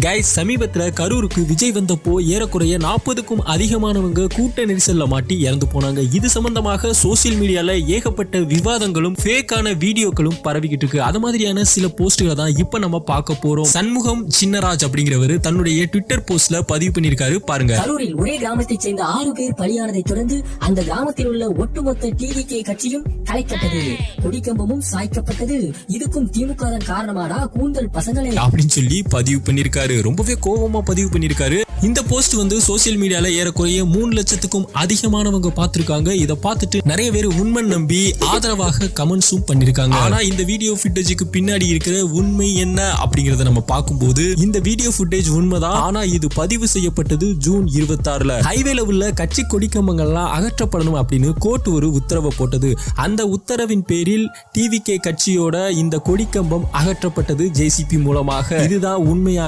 Guys சமீபத்துல கரூருக்கு விஜய் வந்தப்போ ஏறக்குறைய நாற்பதுக்கும் அதிகமானவங்க கூட்ட நெரிசல்ல மாட்டி இறந்து போனாங்க. இது சம்பந்தமாக சோசியல் மீடியால ஏகப்பட்ட விவாதங்களும் ஃபேக்கான வீடியோக்களும் பரவிக்கிட்டு இருக்கு. அது மாதிரியான சில போஸ்டுகளை தான் இப்ப நம்ம பார்க்க போறோம். சண்முகம் சின்னராஜ் அப்படிங்கிறவர் தன்னுடைய ட்விட்டர் போஸ்ட்ல பதிவு பண்ணியிருக்காரு. பாருங்க. கரூரில் ஒரே கிராமத்தைச் சேர்ந்த ஆறு பேர் பலியானதைத் தொடர்ந்து அந்த கிராமத்தில் உள்ள ஒட்டுமொத்த டிவிகே கட்சியும் கலைக்கப்பட்டது. கொடிக்கம்பமும் சாய்க்கப்பட்டது. இதுக்கும் திமுக காரணமாடா கூந்தல் பசங்களே. அப்படின்னு சொல்லி பதிவு பண்ணியிருக்காரு. ரொம்பவே கோபமா பதிவு பண்ணியிருக்காரு. இந்த போஸ்ட் வந்து சோசியல் மீடியால ஏறக்குறைய மூணு லட்சத்துக்கும் அதிகமானவங்க பார்த்திருக்காங்க. இதை பார்த்துட்டு நிறைய பேர் உண்மை நம்பி ஆதரவாக கமெண்ட்ஸும் பண்ணிருக்காங்க ஆனா இந்த வீடியோ ஃபுட்டேஜுக்கு பின்னாடி இருக்கிற உண்மை என்ன அப்படிங்கறத நம்ம பார்க்கும்போது இந்த வீடியோ ஃபுட்டேஜ் உண்மைதான். ஆனா இது பதிவு செய்யப்பட்டது ஜூன் இருபத்தாறுல. ஹைவேல உள்ள கட்சி கொடிக்கம்பங்கள்லாம் அகற்றப்படணும் அப்படின்னு கோர்ட் ஒரு உத்தரவை போட்டது. அந்த உத்தரவின் பேரில் டிவிகே கட்சியோட இந்த கொடிக்கம்பம் அகற்றப்பட்டது ஜேசிபி மூலமாக. இதுதான் உண்மையா